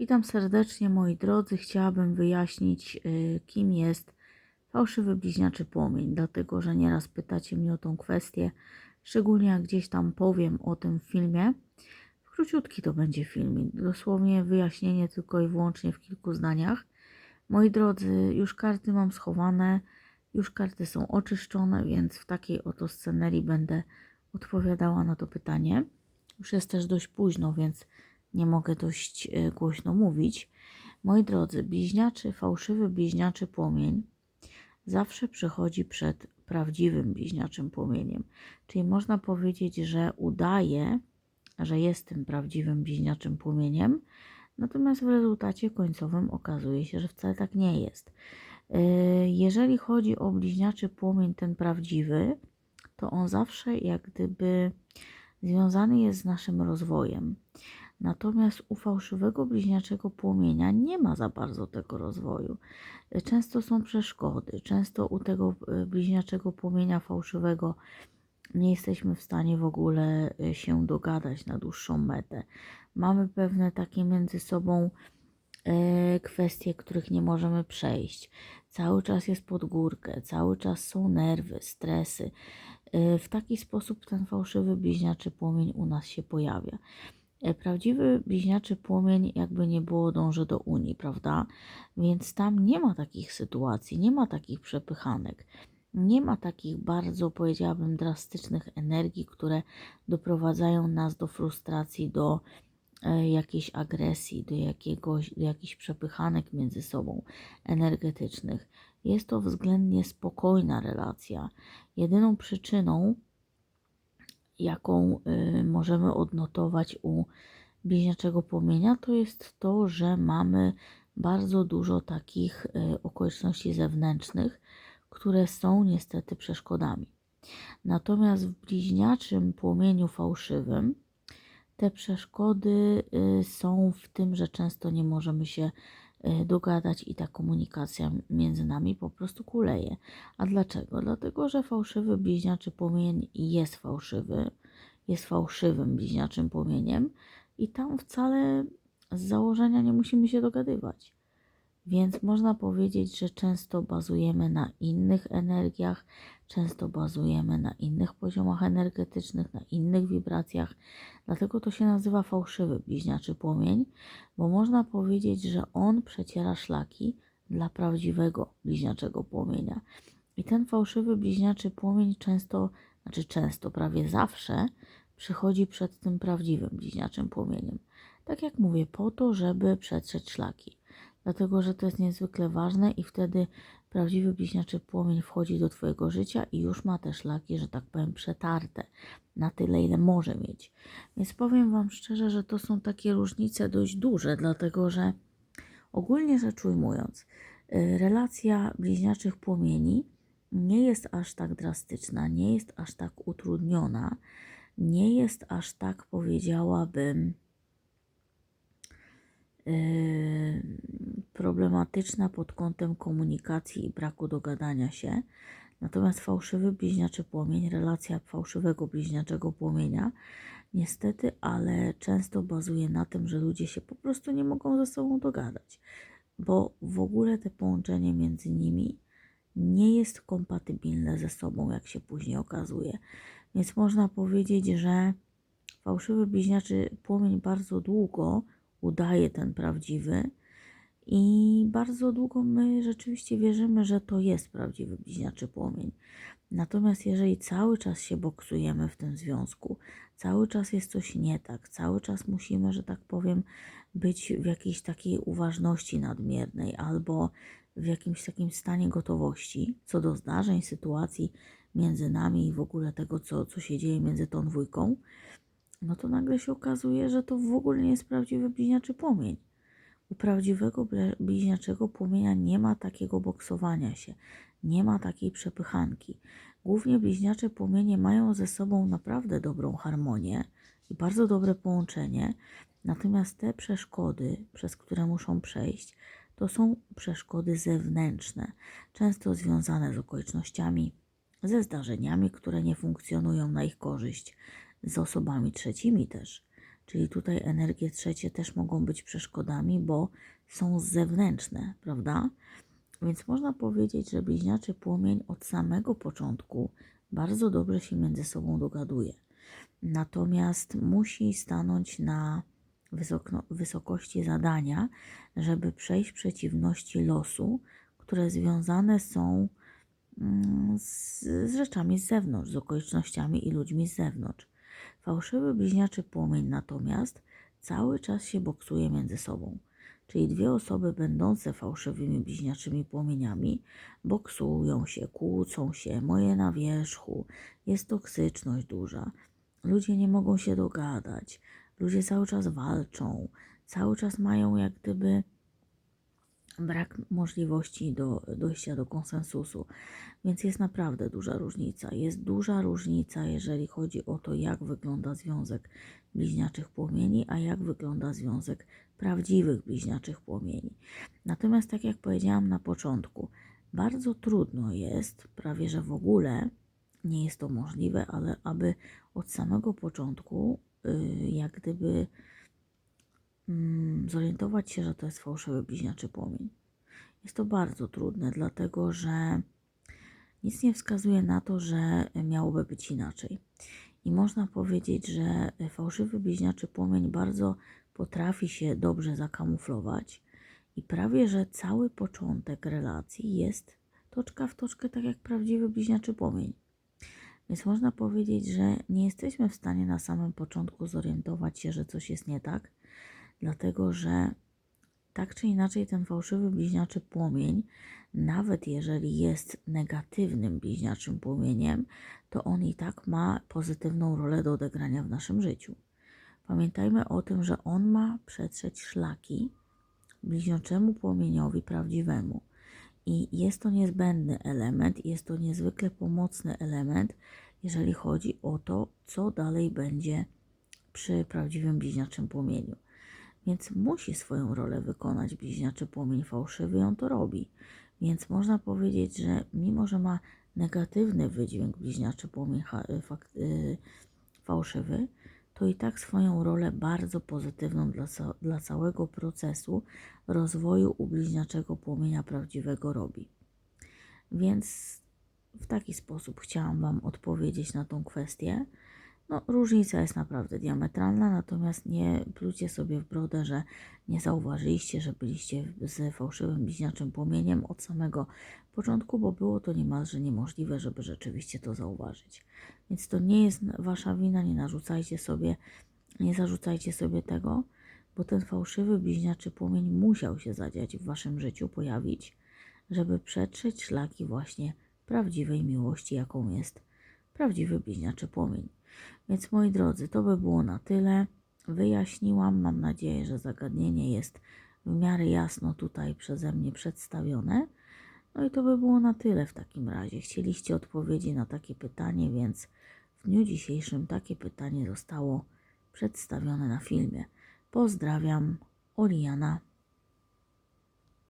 Witam serdecznie moi drodzy. Chciałabym wyjaśnić, y, kim jest fałszywy bliźniaczy płomień, dlatego że nieraz pytacie mnie o tą kwestię, szczególnie jak gdzieś tam powiem o tym w filmie. Króciutki to będzie filmik, dosłownie wyjaśnienie tylko i wyłącznie w kilku zdaniach. Moi drodzy, już karty mam schowane, już karty są oczyszczone, więc w takiej oto scenerii będę odpowiadała na to pytanie. Już jest też dość późno, więc nie mogę dość e, głośno mówić. Moi drodzy, bliźniaczy, fałszywy bliźniaczy płomień zawsze przychodzi przed prawdziwym bliźniaczym płomieniem. Czyli można powiedzieć, że udaje, że jest tym prawdziwym bliźniaczym płomieniem, natomiast w rezultacie końcowym okazuje się, że wcale tak nie jest. E, jeżeli chodzi o bliźniaczy płomień, ten prawdziwy, to on zawsze jak gdyby związany jest z naszym rozwojem. Natomiast u fałszywego bliźniaczego płomienia nie ma za bardzo tego rozwoju. Często są przeszkody, często u tego e, bliźniaczego płomienia fałszywego nie jesteśmy w stanie w ogóle e, się dogadać na dłuższą metę. Mamy pewne takie między sobą e, kwestie, których nie możemy przejść. Cały czas jest pod górkę, cały czas są nerwy, stresy. W taki sposób ten fałszywy bliźniaczy płomień u nas się pojawia. E, prawdziwy bliźniaczy płomień, jakby nie było, dąży do Unii, prawda? Więc tam nie ma takich sytuacji, nie ma takich przepychanek. Nie ma takich bardzo, powiedziałabym, drastycznych energii, które doprowadzają nas do frustracji, do e, jakiejś agresji, do, jakiegoś, do jakichś przepychanek między sobą energetycznych. Jest to względnie spokojna relacja. Jedyną przyczyną, jaką y, możemy odnotować u bliźniaczego płomienia, to jest to, że mamy bardzo dużo takich y, okoliczności zewnętrznych, które są niestety przeszkodami. Natomiast w bliźniaczym płomieniu fałszywym te przeszkody y, są w tym, że często nie możemy się dogadać i ta komunikacja między nami po prostu kuleje. A dlaczego? Dlatego, że fałszywy bliźniaczy płomień jest fałszywy, jest fałszywym bliźniaczym płomieniem i tam wcale z założenia nie musimy się dogadywać. Więc można powiedzieć, że często bazujemy na innych energiach, często bazujemy na innych poziomach energetycznych, na innych wibracjach. Dlatego to się nazywa fałszywy bliźniaczy płomień, bo można powiedzieć, że on przeciera szlaki dla prawdziwego bliźniaczego płomienia. I ten fałszywy bliźniaczy płomień często, znaczy często, prawie zawsze przychodzi przed tym prawdziwym bliźniaczym płomieniem. Tak jak mówię, po to, żeby przetrzeć szlaki dlatego że to jest niezwykle ważne i wtedy prawdziwy bliźniaczy płomień wchodzi do Twojego życia i już ma te szlaki, że tak powiem, przetarte na tyle, ile może mieć. Więc powiem Wam szczerze, że to są takie różnice dość duże, dlatego że ogólnie rzecz ujmując, y, relacja bliźniaczych płomieni nie jest aż tak drastyczna, nie jest aż tak utrudniona, nie jest aż tak, powiedziałabym, Yy, problematyczna pod kątem komunikacji i braku dogadania się. Natomiast fałszywy bliźniaczy płomień, relacja fałszywego bliźniaczego płomienia, niestety, ale często bazuje na tym, że ludzie się po prostu nie mogą ze sobą dogadać, bo w ogóle te połączenie między nimi nie jest kompatybilne ze sobą, jak się później okazuje. Więc można powiedzieć, że fałszywy bliźniaczy płomień bardzo długo udaje ten prawdziwy. I bardzo długo my rzeczywiście wierzymy, że to jest prawdziwy bliźniaczy płomień. Natomiast jeżeli cały czas się boksujemy w tym związku, cały czas jest coś nie tak, cały czas musimy, że tak powiem, być w jakiejś takiej uważności nadmiernej albo w jakimś takim stanie gotowości co do zdarzeń, sytuacji między nami i w ogóle tego, co, co się dzieje między tą dwójką, no to nagle się okazuje, że to w ogóle nie jest prawdziwy bliźniaczy płomień. U prawdziwego bliźniaczego płomienia nie ma takiego boksowania się, nie ma takiej przepychanki. Głównie bliźniacze płomienie mają ze sobą naprawdę dobrą harmonię i bardzo dobre połączenie, natomiast te przeszkody, przez które muszą przejść, to są przeszkody zewnętrzne, często związane z okolicznościami, ze zdarzeniami, które nie funkcjonują na ich korzyść, z osobami trzecimi też. Czyli tutaj energie trzecie też mogą być przeszkodami, bo są zewnętrzne, prawda? Więc można powiedzieć, że bliźniaczy płomień od samego początku bardzo dobrze się między sobą dogaduje. Natomiast musi stanąć na wysoko, wysokości zadania, żeby przejść przeciwności losu, które związane są mm, z, z rzeczami z zewnątrz, z okolicznościami i ludźmi z zewnątrz. Fałszywy bliźniaczy płomień natomiast cały czas się boksuje między sobą. Czyli dwie osoby będące fałszywymi bliźniaczymi płomieniami boksują się, kłócą się, moje na wierzchu, jest toksyczność duża, ludzie nie mogą się dogadać, ludzie cały czas walczą, cały czas mają jak gdyby brak możliwości do dojścia do konsensusu. Więc jest naprawdę duża różnica. Jest duża różnica, jeżeli chodzi o to, jak wygląda związek bliźniaczych płomieni, a jak wygląda związek prawdziwych bliźniaczych płomieni. Natomiast, tak jak powiedziałam na początku, bardzo trudno jest, prawie że w ogóle nie jest to możliwe, ale aby od samego początku, yy, jak gdyby zorientować się, że to jest fałszywy bliźniaczy płomień. Jest to bardzo trudne, dlatego że nic nie wskazuje na to, że miałoby być inaczej. I można powiedzieć, że fałszywy bliźniaczy płomień bardzo potrafi się dobrze zakamuflować i prawie, że cały początek relacji jest toczka w toczkę, tak jak prawdziwy bliźniaczy płomień. Więc można powiedzieć, że nie jesteśmy w stanie na samym początku zorientować się, że coś jest nie tak, dlatego że tak czy inaczej ten fałszywy bliźniaczy płomień, nawet jeżeli jest negatywnym bliźniaczym płomieniem, to on i tak ma pozytywną rolę do odegrania w naszym życiu. Pamiętajmy o tym, że on ma przetrzeć szlaki bliźniaczemu płomieniowi prawdziwemu. I jest to niezbędny element, jest to niezwykle pomocny element, jeżeli chodzi o to, co dalej będzie przy prawdziwym bliźniaczym płomieniu. Więc musi swoją rolę wykonać bliźniaczy płomień fałszywy on to robi. Więc można powiedzieć, że mimo, że ma negatywny wydźwięk bliźniaczy płomień y, fałszywy, to i tak swoją rolę bardzo pozytywną dla, dla całego procesu rozwoju u bliźniaczego płomienia prawdziwego robi. Więc w taki sposób chciałam Wam odpowiedzieć na tą kwestię. No, różnica jest naprawdę diametralna, natomiast nie plucie sobie w brodę, że nie zauważyliście, że byliście z fałszywym bliźniaczym płomieniem od samego początku, bo było to niemalże niemożliwe, żeby rzeczywiście to zauważyć. Więc to nie jest wasza wina, nie narzucajcie sobie, nie zarzucajcie sobie tego, bo ten fałszywy bliźniaczy płomień musiał się zadziać w waszym życiu, pojawić, żeby przetrzeć szlaki właśnie prawdziwej miłości, jaką jest prawdziwy bliźniaczy płomień. Więc moi drodzy, to by było na tyle. Wyjaśniłam, mam nadzieję, że zagadnienie jest w miarę jasno tutaj przeze mnie przedstawione. No i to by było na tyle w takim razie. Chcieliście odpowiedzi na takie pytanie, więc w dniu dzisiejszym takie pytanie zostało przedstawione na filmie. Pozdrawiam, Oliana.